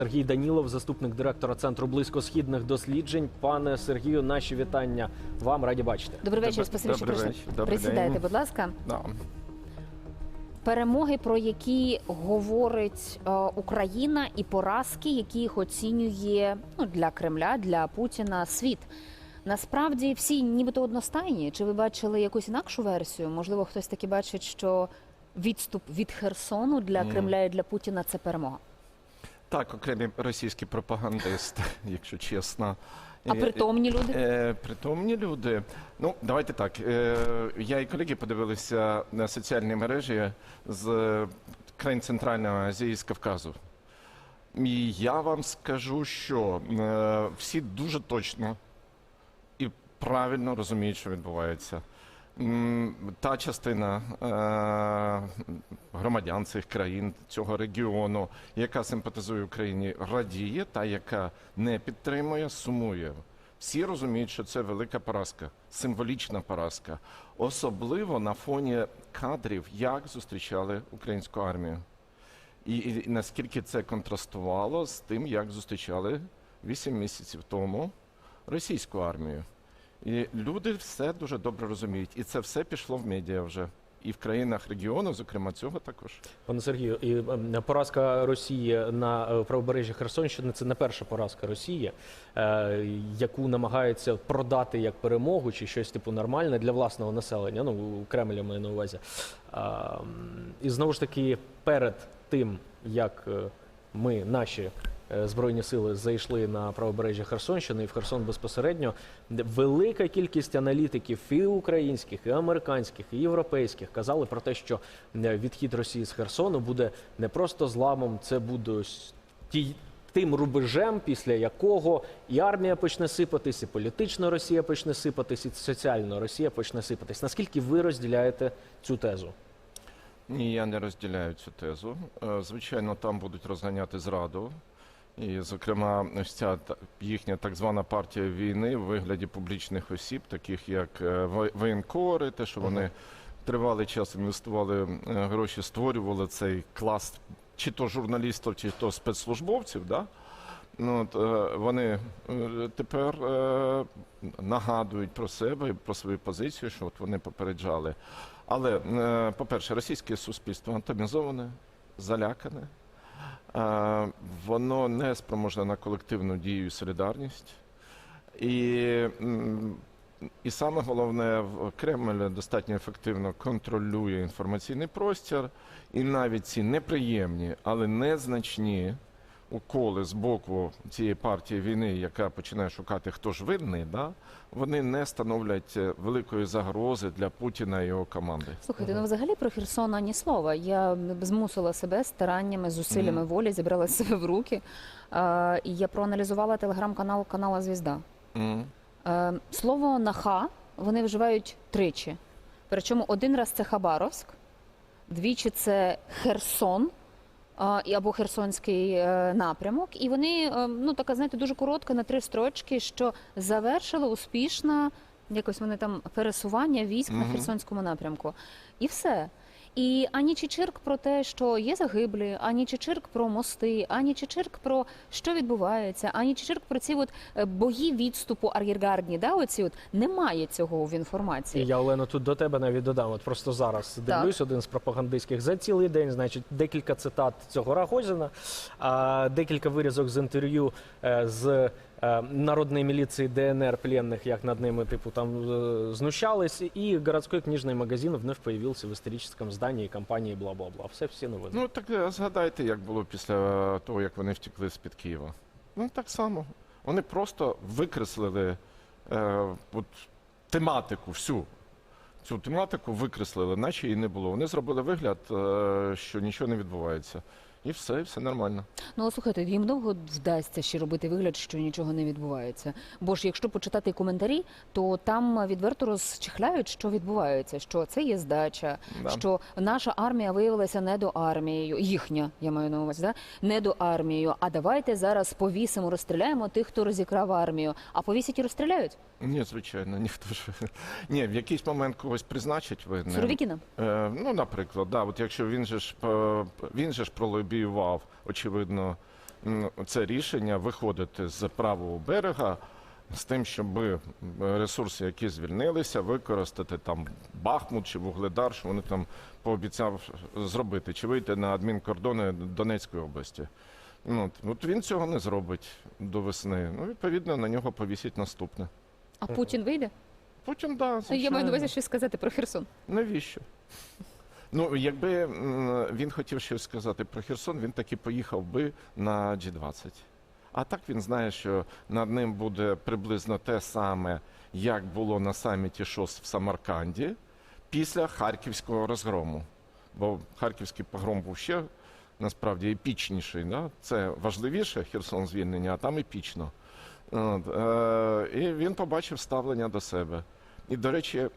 Сергій Данілов, заступник директора центру близькосхідних досліджень. Пане Сергію, наші вітання вам раді бачити. Добрий вечір, спасибі, що прийшли. Присідайте, день. будь ласка. Да. Перемоги, про які говорить е, Україна, і поразки, які їх оцінює ну, для Кремля, для Путіна світ. Насправді всі нібито одностайні. Чи ви бачили якусь інакшу версію? Можливо, хтось таки бачить, що відступ від Херсону для. Кремля і для Путіна це перемога. Так, окремі російські пропагандисти, якщо чесно. А Е, притомні люди? Е, притомні люди. Ну, давайте так. Е, я і колеги подивилися на соціальні мережі з країн Центральної Азії з Кавказу. І я вам скажу, що е, всі дуже точно і правильно розуміють, що відбувається. Та частина е, громадян цих країн, цього регіону, яка симпатизує Україні, радіє, та яка не підтримує, сумує. Всі розуміють, що це велика поразка, символічна поразка, особливо на фоні кадрів, як зустрічали українську армію. І, і наскільки це контрастувало з тим, як зустрічали 8 місяців тому російську армію. І люди все дуже добре розуміють. І це все пішло в медіа вже. І в країнах регіону, зокрема, цього також. Пане Сергію, і ем, поразка Росії на е, правобережжі Херсонщини це не перша поразка Росії, е, яку намагаються продати як перемогу чи щось типу нормальне для власного населення. Ну Кремля маю на увазі. А, м, і знову ж таки, перед тим як е, ми наші. Е, Збройні сили зайшли на правобережжя Херсонщини і в Херсон безпосередньо. Велика кількість аналітиків і українських, і американських, і європейських казали про те, що е, відхід Росії з Херсону буде не просто зламом, це буде ті, тим рубежем, після якого і армія почне сипатись, і політично Росія почне сипатись, і соціально Росія почне сипатись. Наскільки ви розділяєте цю тезу? Ні, я не розділяю цю тезу. Е, Звичайно, там будуть розганяти зраду. І, зокрема, ось ця їхня так звана партія війни в вигляді публічних осіб, таких як е, воєнкори, те, що вони тривалий час інвестували е, гроші, створювали цей клас чи то журналістів, чи то спецслужбовців. Да? Ну, от, е, вони тепер е, нагадують про себе про свою позицію, що от вони попереджали. Але, е, по-перше, російське суспільство атомізоване, залякане, воно не спроможне на колективну дію і солідарність. І, і саме головне, Кремль достатньо ефективно контролює інформаційний простір, і навіть ці неприємні, але незначні уколи з боку цієї партії війни, яка починає шукати, хто ж винний, да, вони не становлять е, великої загрози для Путіна і його команди. Слухайте, ну взагалі про Херсон ані слова. Я змусила себе стараннями, зусиллями волі, зібрала себе в руки. Е, і я проаналізувала телеграм-канал канала Звізда. М. Е, слово наха вони вживають тричі. Причому один раз це Хабаровськ, двічі це Херсон. Або Херсонський е, напрямок, і вони е, ну така знаєте дуже коротка на три строчки, що завершила успішно якось вони там пересування військ на Херсонському напрямку, і все. І ані Чечирк про те, що є загиблі, ані Чечирк про мости, ані Чечирк про що відбувається, ані Чечирк про ці от е, бої відступу ар'єргардні, да, оці от немає цього в І інформації. я, Олено, тут до тебе навіть додам. От просто зараз дивлюсь один з пропагандистських за цілий день. Значить, декілька цитат цього Рагозіна, а декілька вирізок з інтерв'ю е, з е, народної міліції ДНР пленних, як над ними типу там е, знущались. І городський книжний магазин вновь появився в історичному зданні компанії бла-бла-бла. Все всі новини. Ну так е, згадайте, як було після того, як вони втекли з-під Києва. Ну так само. Вони просто викреслили е, от, тематику всю. Цю тематику викреслили, наче її не було. Вони зробили вигляд, що нічого не відбувається. І все, і все нормально. Ну слухайте, їм довго вдасться ще робити вигляд, що нічого не відбувається. Бо ж якщо почитати коментарі, то там відверто розчехляють, що відбувається, що це є здача, Да. що наша армія виявилася не до армією, їхня, я маю на увазі, да? не до армією. А давайте зараз повісимо, розстріляємо тих, хто розікрав армію. А повісять і розстріляють. Ні, звичайно, ніхто ж. Ні, в якийсь момент когось призначить ви. не- Суровікіна. Е, ну, наприклад, да, от якщо він же ж е, він же ж пролобіював, очевидно, це рішення виходити з правого берега з тим, щоб ресурси, які звільнилися, використати там Бахмут чи Вугледар, що вони там пообіцяв зробити, чи вийти на адмінкордони Донецької області. Ну, от, він цього не зробить до весни. Ну, відповідно, на нього повісить наступне. А Путін вийде? Потім, да, Ну, Я маю на увазі щось сказати про Херсон. Навіщо? Ну, якби він хотів щось сказати про Херсон, він таки поїхав би на G20. А так він знає, що над ним буде приблизно те саме, як було на саміті ШОС в Самарканді після харківського розгрому. Бо харківський погром був ще насправді епічніший. Да? Це важливіше Херсон звільнення, а там епічно. От, е, і він побачив ставлення до себе. І, до речі,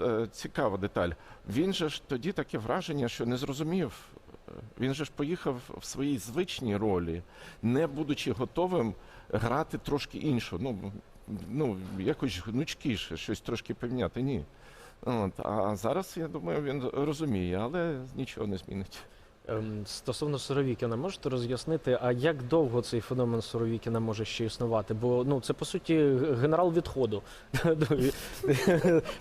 е, цікава деталь. Він же ж тоді таке враження, що не зрозумів. Е, Він же ж поїхав в своїй звичній ролі, не будучи готовим грати трошки іншу. Ну, ну якось гнучкіше, щось трошки поміняти. Ні. От, а зараз, я думаю, він розуміє, але нічого не змінить. Ем, Стосовно Суровікіна, можете роз'яснити, а як довго цей феномен Суровікіна може ще існувати? Бо ну це по суті генерал відходу.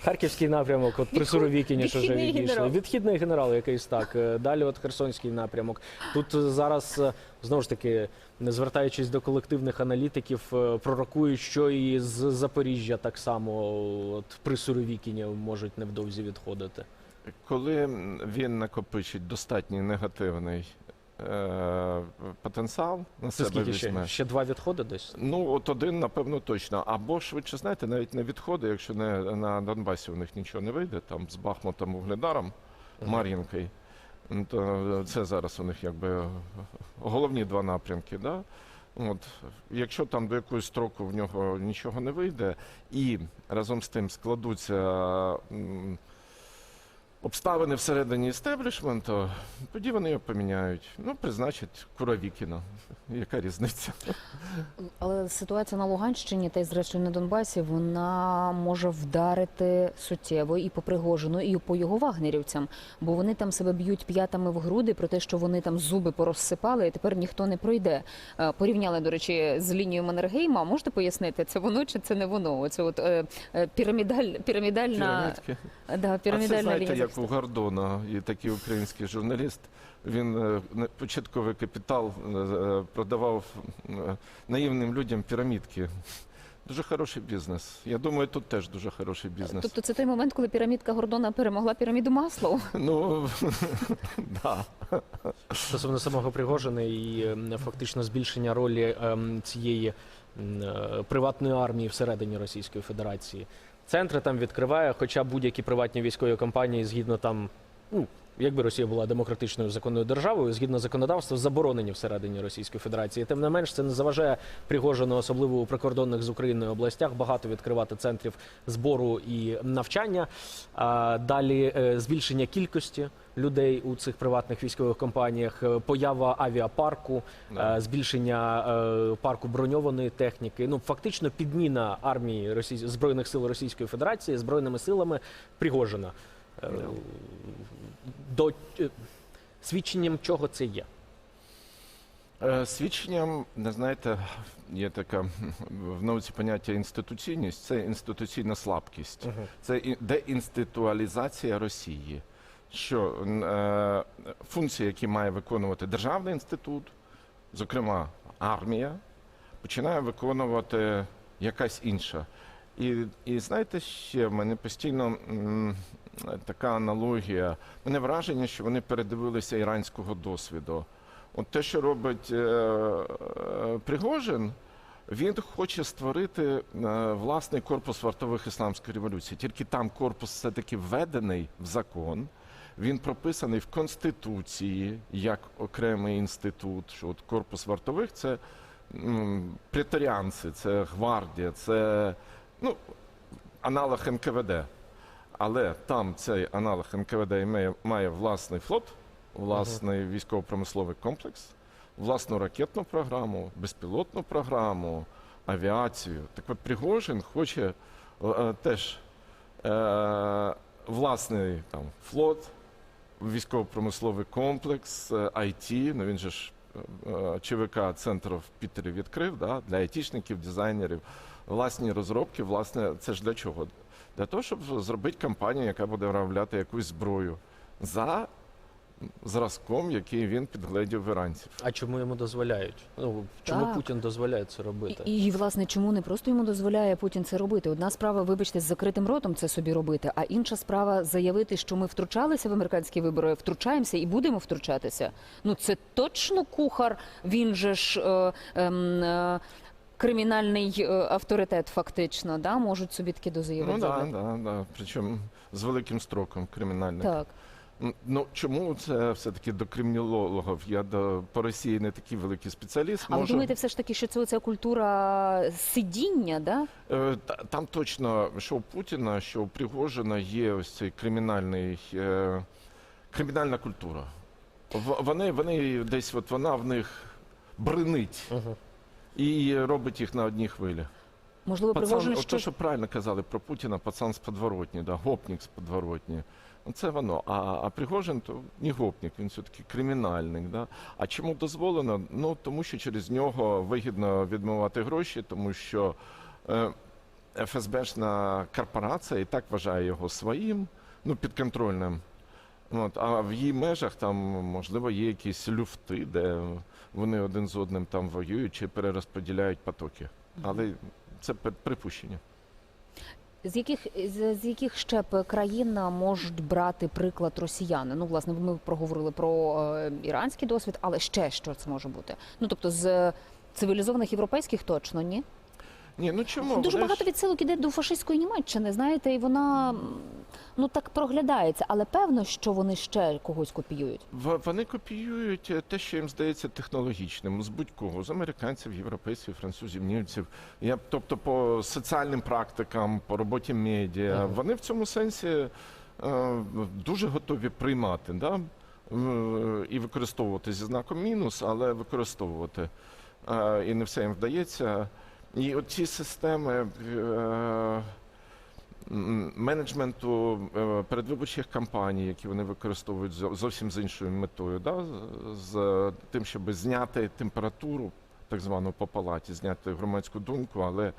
Харківський напрямок, от при Суровікіні що вже відійшли. Відхідний генерал, якийсь так. Е, Далі от Херсонський напрямок. Тут е, зараз е, знову ж таки, не звертаючись до колективних аналітиків, пророкують, що і з Запоріжжя так само от при Суровікіні можуть невдовзі відходити. Коли він накопичить достатній негативний е, потенціал на Це себе скільки візьме. Ще два відходи десь? Ну, от один, напевно, точно. Або швидше знаєте, навіть не відходи, якщо не на Донбасі у них нічого не вийде, там з Бахмутом, Угледаром, Мгм. Мар'їнкою, ну, то це зараз у них якби головні два напрямки. Да? От, якщо там до якогось строку в нього нічого не вийде, і разом з тим складуться м, обставини всередині істеблішменту, тоді вони його поміняють. Ну, призначать Куравікіна. Яка різниця? Але ситуація на Луганщині та й зрештою на Донбасі вона може вдарити суттєво і по Пригожину, і по його вагнерівцям, бо вони там себе б'ють п'ятами в груди про те, що вони там зуби порозсипали, і тепер ніхто не пройде. Е, Порівняли, до речі, з лінією Маннергейма. Можете пояснити, це воно чи це не воно? Оце от е, е, пірамідаль, пірамідальна, Пірамідки. да, А пірамідальна це знаєте, лінія. як у Гордона, і такий український журналіст. Він е, початковий капітал е, продавав е, наївним людям пірамідки. Дуже хороший бізнес. Я думаю, тут теж дуже хороший бізнес. Тобто це той момент, коли пірамідка Гордона перемогла піраміду Маслоу. Ну да. Стосовно самого Пригожина і фактично збільшення ролі ем, цієї приватної армії всередині Російської Федерації. Центри там відкриває, хоча будь-які приватні військові компанії, згідно там, ну якби Росія була демократичною законною державою, згідно законодавства, заборонені всередині Російської Федерації. Тим не менш, це не заважає Пригожину, особливо у прикордонних з Україною областях, багато відкривати центрів збору і навчання. Далі е, збільшення кількості людей у цих приватних військових компаніях, е, поява авіапарку, Да. е, збільшення парку броньованої техніки. Ну фактично підміна армії Росій... збройних сил Російської Федерації збройними силами Пригожина. Е, До е, свідченням чого це є? Е, Свідченням, не знаєте, є така в науці поняття інституційність, це інституційна слабкість. Це деінституалізація Росії. Що е, функції, які має виконувати державний інститут, зокрема армія, починає виконувати якась інша. І, і знаєте, ще в мене постійно така аналогія. Мене враження, що вони передивилися іранського досвіду. От те, що робить е, е, Пригожин, він хоче створити е, власний корпус вартових ісламської революції. Тільки там корпус все-таки введений в закон. Він прописаний в Конституції як окремий інститут. Що от корпус вартових це м, преторіанці, це гвардія, це ну, аналог НКВД. Але там цей аналог НКВД має, має власний флот, власний військово-промисловий комплекс, власну ракетну програму, безпілотну програму, авіацію. Так от Пригожин хоче е, теж е, власний там, флот, військово-промисловий комплекс, е, IT, ну він же ж е, ЧВК центр в Пітері відкрив да, для айтішників, дизайнерів, власні розробки, власне, це ж для чого? Для того, щоб зробити компанію, яка буде виробляти якусь зброю за зразком, який він підгледів в іранців. А чому йому дозволяють? Ну чому Так. Путін дозволяє це робити? І, і власне, чому не просто йому дозволяє Путін це робити? Одна справа, вибачте, з закритим ротом це собі робити, а інша справа заявити, що ми втручалися в американські вибори, втручаємося і будемо втручатися. Ну це точно кухар. Він же ж. Е, ем, е, Кримінальний е, авторитет, фактично, да, можуть собі такі дозаявити. Ну да, да, да. Причому з великим строком кримінальним. Так. Ну чому це все-таки до кримінологів? Я до по Росії не такий великий спеціаліст. А ви думаєте, все ж таки, що це оця культура сидіння, да? Е, Там точно, що у Путіна, що у Пригожина є ось цей кримінальний, е, кримінальна культура. В- Вони, вони десь, от вона в них бринить Угу. І робить їх на одній хвилі. Можливо, Пацан, ще то, що правильно казали про Путіна, пацан з подворотні, да, гопник з подворотні. Ну, Це воно. А, а Пригожин то не гопник, він все-таки кримінальник. Да? А чому дозволено? Ну тому що через нього вигідно відмивати гроші, тому що е, ФСБшна корпорація і так вважає його своїм, ну підконтрольним. От, а в її межах там можливо є якісь люфти, де вони один з одним там воюють чи перерозподіляють потоки. Але це припущення. З яких з, з яких ще країн можуть брати приклад росіяни? Ну, власне, ми проговорили про е, іранський досвід, але ще що це може бути? Ну тобто з цивілізованих європейських точно ні. Ні, ну чому? Дуже Вони багато ж- відсилок іде до фашистської Німеччини, знаєте, і вона ну так проглядається, але певно, що вони ще когось копіюють. В- Вони копіюють е, те, що їм здається технологічним, з будь-кого, з американців, європейців, французів, німців. Я, б- тобто по соціальним практикам, по роботі медіа. Вони в цьому сенсі е, дуже готові приймати, да? М, і використовувати зі знаком мінус, але використовувати. Е, І не все їм вдається. І от ці системи. е, менеджменту е, передвиборчих кампаній, які вони використовують зовсім з іншою метою, да? з- з тим, щоб зняти температуру, так звану по палаті, зняти громадську думку, але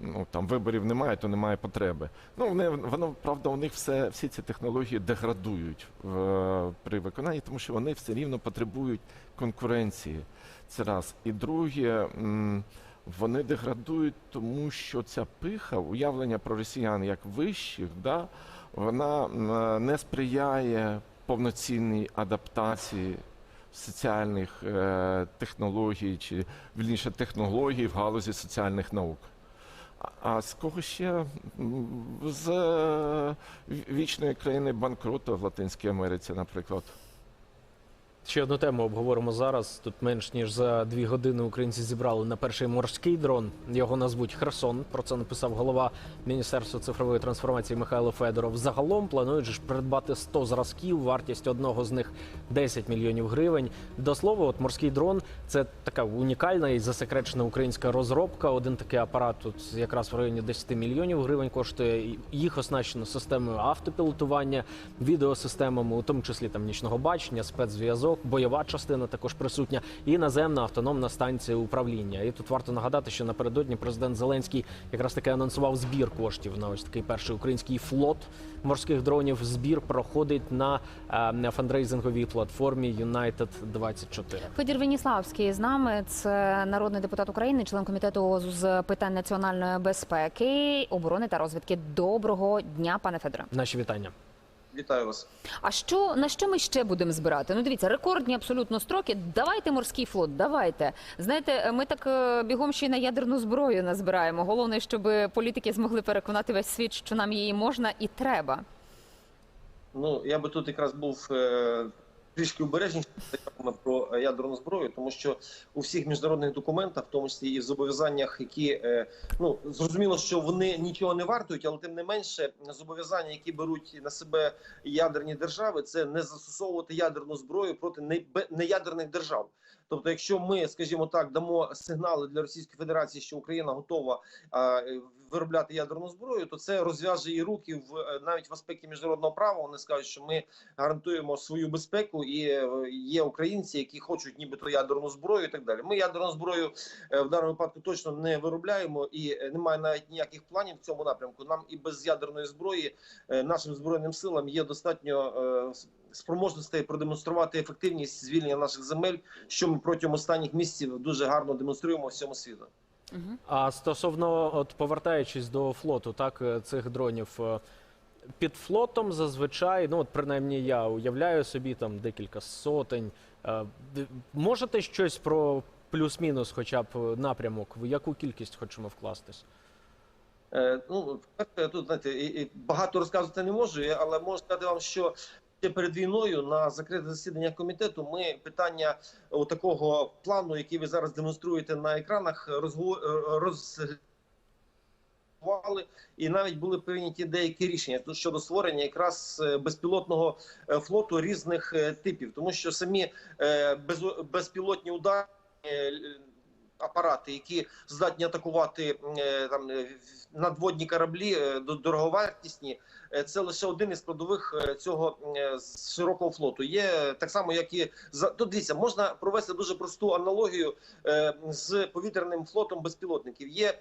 ну, там виборів немає, то немає потреби. Ну, вони, воно, правда, у них все, всі ці технології деградують в, при виконанні, тому що вони все рівно потребують конкуренції. Це раз. І друге, м, вони деградують, тому що ця пиха, уявлення про росіян як вищих, да, вона не сприяє повноцінній адаптації соціальних е, технологій, чи вірніше технологій в галузі соціальних наук. А- А з кого ще? З е, вічної країни банкруту в Латинській Америці, наприклад. Ще одну тему обговоримо зараз. Тут менш ніж за дві години українці зібрали на перший морський дрон. Його назвуть Херсон. Про це написав голова Міністерства цифрової трансформації Михайло Федоров. Загалом планують ж придбати 100 зразків. Вартість одного з них 10 мільйонів гривень. До слова, от морський дрон це така унікальна і засекречена українська розробка. Один такий апарат тут якраз в районі 10 мільйонів гривень коштує. Їх оснащено системою автопілотування, відеосистемами, у тому числі там нічного бачення, спецзв'язок, бойова частина також присутня, і наземна автономна станція управління. І тут варто нагадати, що напередодні президент Зеленський якраз таки анонсував збір коштів на ось такий перший український флот морських дронів. Збір проходить на, е, на фандрейзинговій платформі United 24 Федір Веніславський з нами це народний депутат України, член комітету з питань національної безпеки, оборони та розвідки. Доброго дня, пане Федоре. Наші вітання. Вітаю вас. А що на що ми ще будемо збирати? Ну дивіться, рекордні абсолютно строки. Давайте морський флот, давайте. Знаєте, ми так е, бігом ще й на ядерну зброю назбираємо. Головне, щоб політики змогли переконати весь світ, що нам її можна і треба. Ну я би тут якраз був е, трішки обережніше про ядерну зброю, тому що у всіх міжнародних документах, в тому числі і в зобов'язаннях, які е, ну зрозуміло, що вони нічого не вартують, але тим не менше зобов'язання, які беруть на себе ядерні держави, це не застосовувати ядерну зброю проти не- неядерних держав. Тобто, якщо ми, скажімо так, дамо сигнали для Російської Федерації, що Україна готова е, виробляти ядерну зброю, то це розв'яже і руки в е, навіть в аспекті міжнародного права. Вони скажуть, що ми гарантуємо свою безпеку, і е, є українці, які хочуть нібито ядерну зброю, і так далі. Ми ядерну зброю е, в даному випадку точно не виробляємо, і немає навіть ніяких планів в цьому напрямку. Нам і без ядерної зброї нашим збройним силам є достатньо спроможностей продемонструвати ефективність звільнення наших земель, що ми протягом останніх місяців дуже гарно демонструємо всьому світу. А стосовно, от повертаючись до флоту, так е, цих дронів. е, Під флотом зазвичай, ну от принаймні я уявляю собі там декілька сотень. Е, Можете щось про плюс-мінус, хоча б напрямок, в яку кількість хочемо вкластись? Ну, тут знаєте, і- і багато розказувати не можу, але можу сказати вам, що перед війною на закрите засідання комітету ми питання такого плану, який ви зараз демонструєте на екранах, розгу- е. І навіть були прийняті деякі рішення тут щодо створення якраз е, безпілотного е, флоту різних типів, тому що самі безпілотні удари апарати, які здатні атакувати там надводні кораблі до- дороговартісні. Е, Це лише один із складових е, цього е, широкого флоту. Є так само, як і тут дивіться, можна провести дуже просту аналогію з повітряним флотом безпілотників. Є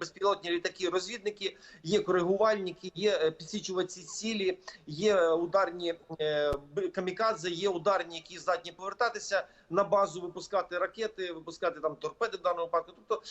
безпілотні літаки, розвідники, є коригувальники, є підсічувачі цілі, є ударні камікадзе, є ударні, які здатні повертатися на базу, випускати ракети, випускати там торпеди в даному випадку. Тобто,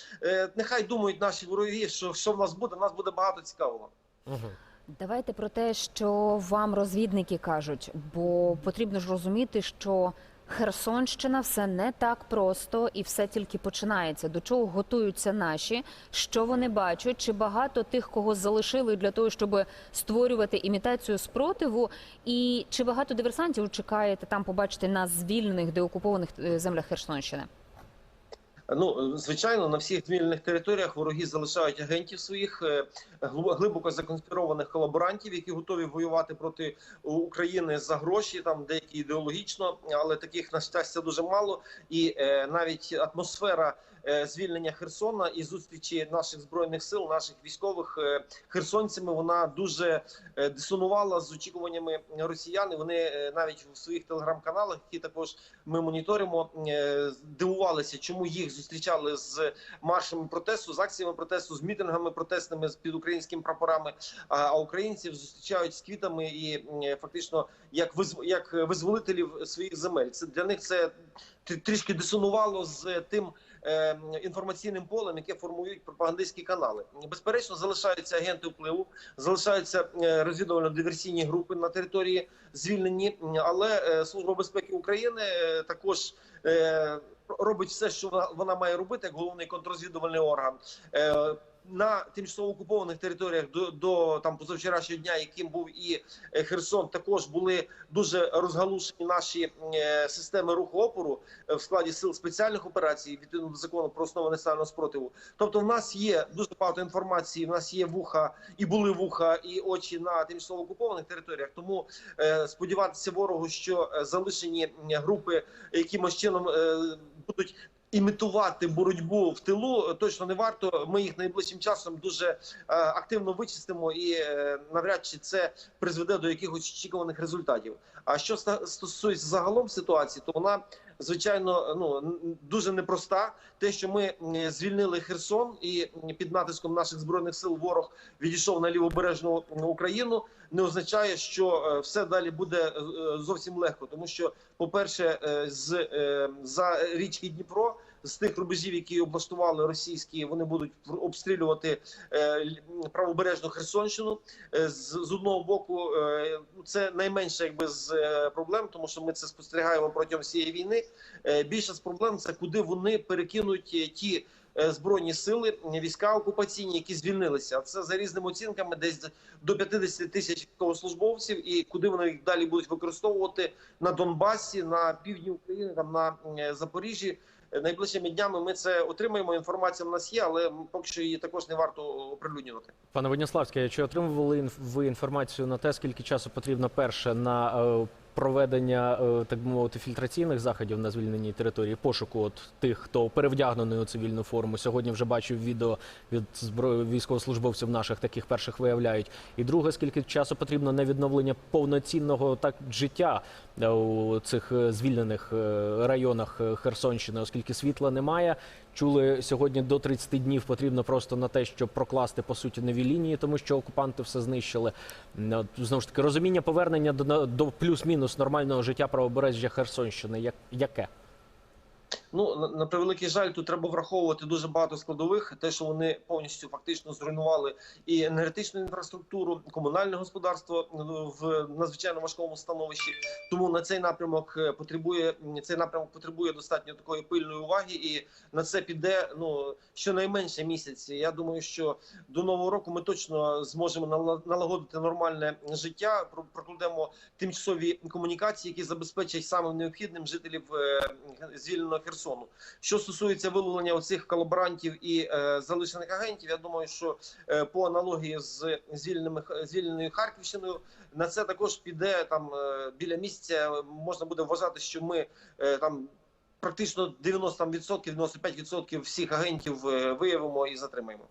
нехай думають наші вороги, що, що в нас буде. В нас буде багато цікавого. Угу. Давайте про те, що вам розвідники кажуть, бо потрібно ж розуміти, що Херсонщина все не так просто і все тільки починається. До чого готуються наші, що вони бачать, чи багато тих, кого залишили для того, щоб створювати імітацію спротиву, і чи багато диверсантів чекаєте там побачити на звільнених деокупованих е, землях Херсонщини? Ну звичайно, на всіх звільнених територіях вороги залишають агентів своїх е, глибоко законспірованих колаборантів, які готові воювати проти України за гроші, там деякі ідеологічно, але таких на щастя дуже мало. І е, навіть атмосфера звільнення Херсона і зустрічі наших збройних сил, наших військових е, херсонцями, вона дуже е, дисонувала з очікуваннями росіян. Вони е, навіть в своїх телеграм-каналах, які також ми моніторимо, е, дивувалися, чому їх зустрічали з маршами протесту, з акціями протесту, з мітингами протестними з під українськими прапорами. А, українців зустрічають з квітами і е, фактично як визв... як визволителів своїх земель. Це для них це трішки дисонувало з тим. Е, Інформаційним полем, яке формують пропагандистські канали, безперечно, залишаються агенти впливу, залишаються е, розвідувально-диверсійні групи на території звільнені, але е, служба безпеки України також робить все, що вона має робити, як головний контррозвідувальний орган. На тимчасово окупованих територіях до, до там позавчорашнього дня, яким був і е, Херсон, також були дуже розгалушені наші е, системи руху опору е, в складі сил спеціальних операцій відповідно до закону про основи національного спротиву. Тобто, в нас є дуже багато інформації. В нас є вуха і були вуха і очі на тимчасово окупованих територіях. Тому е, сподіватися ворогу, що е, залишені групи якимось чином е, будуть. Імітувати боротьбу в тилу точно не варто. Ми їх найближчим часом дуже е, активно вичистимо, і е, навряд чи це призведе до якихось очікуваних результатів. А що стосується загалом ситуації, то вона звичайно ну дуже непроста. Те, що ми звільнили Херсон, і під натиском наших збройних сил ворог відійшов на лівобережну Україну, не означає, що е, все далі буде зовсім легко, тому що, по-перше, е, з за річки Дніпро. З тих рубежів, які облаштували російські, вони будуть обстрілювати е, правобережну Херсонщину. Е, з, одного боку, е, це найменше якби з проблем, тому що ми це спостерігаємо протягом всієї війни. Більше з проблем це куди вони перекинуть ті. Е, Збройні сили, війська окупаційні, які звільнилися, це за різними оцінками, десь до 50 тисяч військовослужбовців, і куди вони їх далі будуть використовувати на Донбасі, на півдні України, там на е, Запоріжжі. Е, Найближчими днями ми це отримаємо. Інформація в нас є, але поки що її також не варто оприлюднювати. Пане Водніславський, чи отримували ви інформацію на те, скільки часу потрібно перше на проведення, е, так би мовити, фільтраційних заходів на звільненій території, пошуку от тих, хто перевдягнений у цивільну форму. Сьогодні вже бачив відео від зброї військовослужбовців наших таких перших виявляють. І друге, скільки часу потрібно на відновлення повноцінного так життя е, у цих е, звільнених районах Херсонщини, оскільки світла немає. Чули сьогодні до 30 днів потрібно просто на те, щоб прокласти по суті нові лінії, тому що окупанти все знищили. Знову ж таки, розуміння повернення до, до плюс-мінус нормального життя правобережжя Херсонщини. Як, яке? Ну на, на превеликий жаль, тут треба враховувати дуже багато складових. Те, що вони повністю фактично зруйнували і енергетичну інфраструктуру, комунальне господарство ну, в надзвичайно важкому становищі. Тому на цей напрямок е, потребує цей напрямок потребує достатньо такої пильної уваги, і на це піде ну щонайменше місяць. Я думаю, що до нового року ми точно зможемо нала- налагодити нормальне життя. про- Прокладемо тимчасові комунікації, які забезпечать самим необхідним жителів е, звільненого Херсону. Що стосується виловлення оцих колаборантів і е, залишених агентів, я думаю, що е, по аналогії з звільненими звільненою Харківщиною на це також піде там е, біля місця. Можна буде вважати, що ми е, там. Практично 90%, 95% всіх агентів е, виявимо і затримаємо.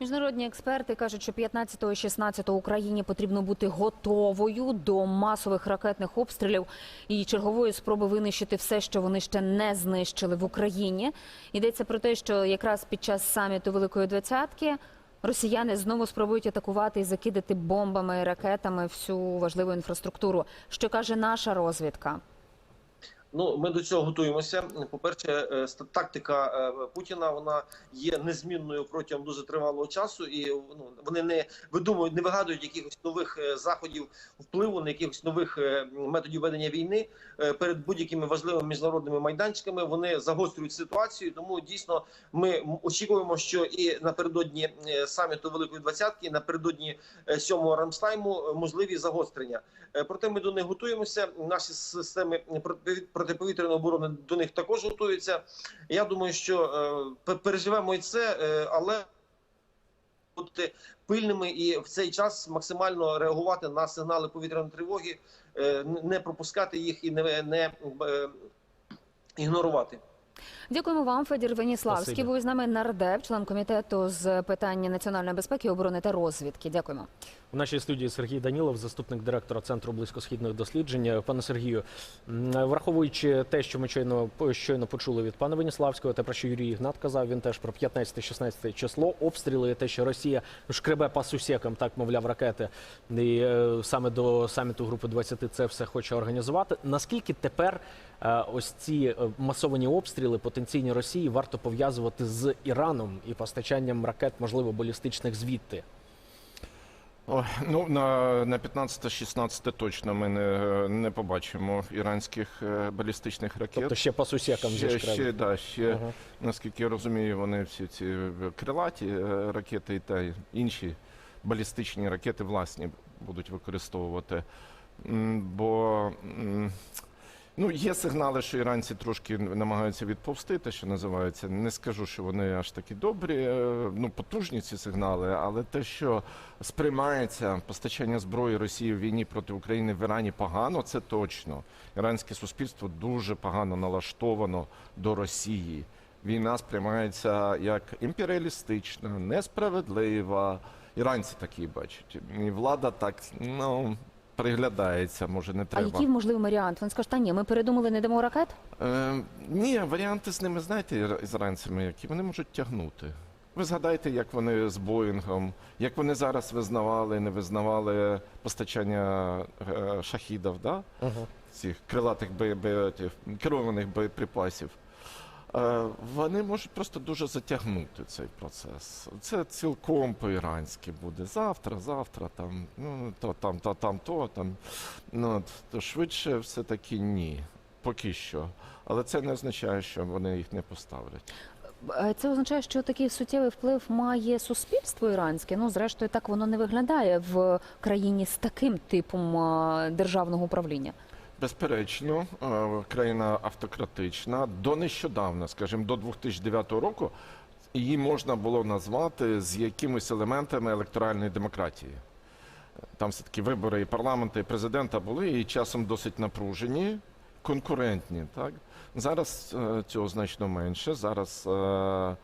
Міжнародні експерти кажуть, що 15 і 16 Україні потрібно бути готовою до масових ракетних обстрілів і чергової спроби винищити все, що вони ще не знищили в Україні. Йдеться про те, що якраз під час саміту Великої Двадцятки росіяни знову спробують атакувати і закидати бомбами і ракетами всю важливу інфраструктуру. Що каже наша розвідка? Ну, ми до цього готуємося. По-перше, е, ста- тактика е, Путіна вона є незмінною протягом дуже тривалого часу, і ну вони не видумують, не вигадують якихось нових е, заходів впливу, на якихось нових е, методів ведення війни Е, перед будь-якими важливими міжнародними майданчиками. Вони загострюють ситуацію. Тому дійсно ми очікуємо, що і напередодні е, саміту Великої Двадцятки, і напередодні е, сьомого Рамштайму е, можливі загострення. Е, Проте ми до них готуємося. Наші системи протиповітряної оборони до них також готуються. Я думаю, що е, переживемо і це, е, але бути пильними і в цей час максимально реагувати на сигнали повітряної тривоги, е, не пропускати їх і не, не е, ігнорувати. Дякуємо вам, Федір Веніславський. Був із нами нардеп, член комітету з питання національної безпеки, оборони та розвідки. Дякуємо. У нашій студії Сергій Данілов, заступник директора Центру близькосхідних досліджень. Пане Сергію, враховуючи те, що ми щойно, щойно почули від пана Веніславського, те, про що Юрій Ігнат казав, він теж про 15-16 число, обстріли, те, що Росія шкребе по сусекам, так мовляв, ракети, і е, саме до саміту Групи 20 це все хоче організувати. Наскільки тепер е, ось ці е, масовані обстріли потенційні Росії варто пов'язувати з Іраном і постачанням ракет, можливо, балістичних звідти? Ой, ну на, на 15-16 точно ми не, не побачимо іранських е, балістичних ракет. Тобто ще по сусікам ще, ще, да, ще Ага. наскільки я розумію, вони всі ці е, крилаті е, ракети та інші балістичні ракети власні будуть використовувати. Бо ну, є сигнали, що іранці трошки намагаються відповсти, те, що називається. Не скажу, що вони аж такі добрі, е, ну потужні ці сигнали, але те, що сприймається постачання зброї Росії в війні проти України в Ірані погано, це точно. Іранське суспільство дуже погано налаштовано до Росії. Війна сприймається як імперіалістична, несправедлива. Іранці такі бачать. І влада так ну приглядається, може не А треба. який можливий варіант? Він скаже, та ні, ми передумали, не дамо ракет. Е, ні, варіанти з ними, знаєте, іранцями, які вони можуть тягнути. Ви згадайте, як вони з Боїнгом, як вони зараз визнавали, не визнавали постачання е, шахідів, да? Цих крилатих тих, керованих боєприпасів. Е, Вони можуть просто дуже затягнути цей процес. Це цілком по-іранськи буде. Завтра, завтра, там, ну, то там, то там, то там. Ну, то швидше все-таки ні. Поки що. Але це не означає, що вони їх не поставлять. Е, Це означає, що такий суттєвий вплив має суспільство іранське. Ну, зрештою, так воно не виглядає в країні з таким типом е, державного управління. Безперечно, е, країна автократична. До нещодавна, скажімо, до 2009 року, її можна було назвати з якимись елементами електоральної демократії. Там все-таки вибори і парламенту, і президента були, і часом досить напружені, конкурентні. Так? Зараз е, цього значно менше. Зараз е,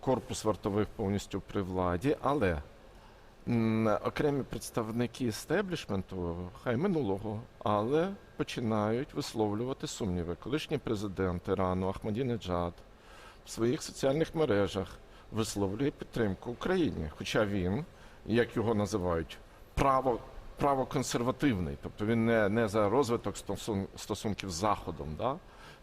корпус вартових повністю при владі, але окремі представники істеблішменту, хай минулого, але починають висловлювати сумніви. Колишній президент Ірану Ахмадінеджад в своїх соціальних мережах висловлює підтримку Україні. Хоча він, як його називають, право, правоконсервативний, тобто він не, не за розвиток стосун, стосунків з Заходом, да?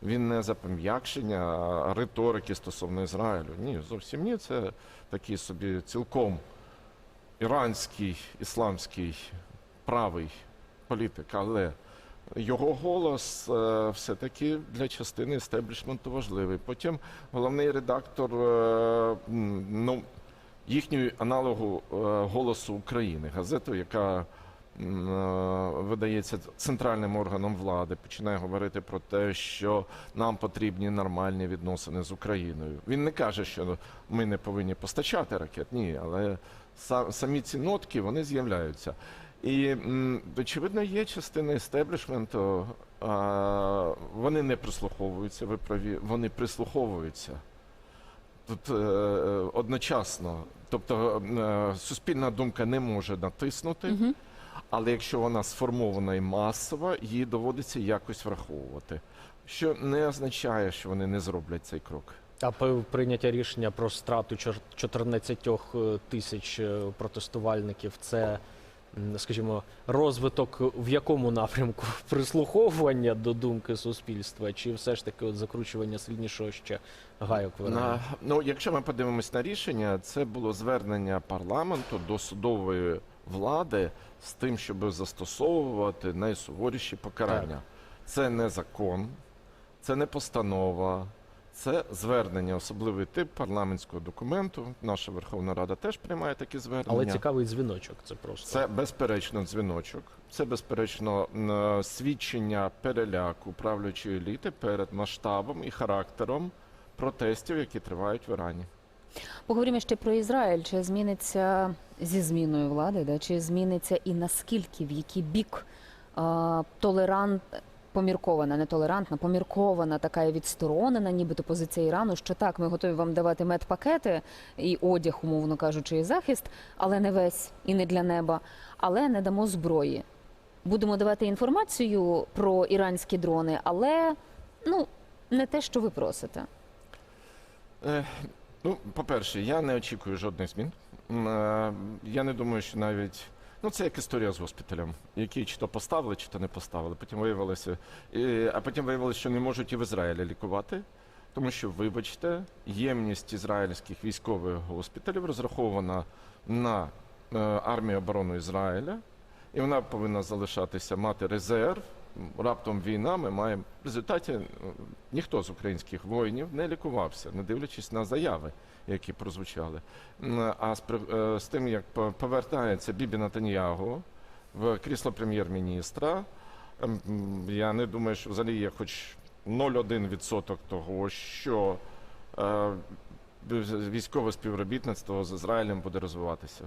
він не за пом'якшення риторики стосовно Ізраїлю. Ні, зовсім ні. Це такий собі цілком іранський, ісламський правий політик, але його голос е, все-таки для частини істеблішменту важливий. Потім головний редактор е, ну, їхньої аналогу е, голосу України, газету, яка видається центральним органом влади, починає говорити про те, що нам потрібні нормальні відносини з Україною. Він не каже, що ми не повинні постачати ракет, ні, але самі ці нотки вони з'являються. І очевидно, є частина істеблішменту. А, вони не прислуховуються, ви праві, вони прислуховуються. Тут е, е, одночасно. Тобто е, суспільна думка не може натиснути, Мгм. Але якщо вона сформована і масова, її доводиться якось враховувати. Що не означає, що вони не зроблять цей крок. А прийняття рішення про страту чор- 14 е, тисяч е, протестувальників це, скажімо, розвиток в якому напрямку? Прислуховування до думки суспільства, чи все ж таки от закручування сильнішого ще гайок На, ну, якщо ми подивимось на рішення, це було звернення парламенту до судової влади з тим, щоб застосовувати найсуворіші покарання. Це не закон, це не постанова, це звернення, особливий тип парламентського документу. Наша Верховна Рада теж приймає такі звернення. Але цікавий дзвіночок. Це просто Це безперечно дзвіночок, це безперечно свідчення переляку правлячої еліти перед масштабом і характером протестів, які тривають в Ірані. Поговоримо ще про Ізраїль. Чи зміниться зі зміною влади, да? чи зміниться і наскільки, в який бік а, толерант, поміркована, не толерантна, поміркована така відсторонена, нібито позиція Ірану, що так, ми готові вам давати медпакети і одяг, умовно кажучи, і захист, але не весь і не для неба, але не дамо зброї. Будемо давати інформацію про іранські дрони, але ну не те, що ви просите. Ну, по-перше, я не очікую жодних змін. Е, Я не думаю, що навіть. Ну, це як історія з госпіталем, який чи то поставили, чи то не поставили. Потім виявилося, і, а потім виявилося, що не можуть і в Ізраїлі лікувати. Тому що, вибачте, ємність ізраїльських військових госпіталів розрахована на е, армію оборону Ізраїля, і вона повинна залишатися мати резерв. Раптом війна, ми маємо в результаті е, ніхто з українських воїнів не лікувався, не дивлячись на заяви, які прозвучали. А з, е, з тим, як по- повертається Бібі Натаньягу в крісло прем'єр-міністра, ем, я не думаю, що взагалі є хоч 0,1% того, що е, військове співробітництво з Ізраїлем буде розвиватися.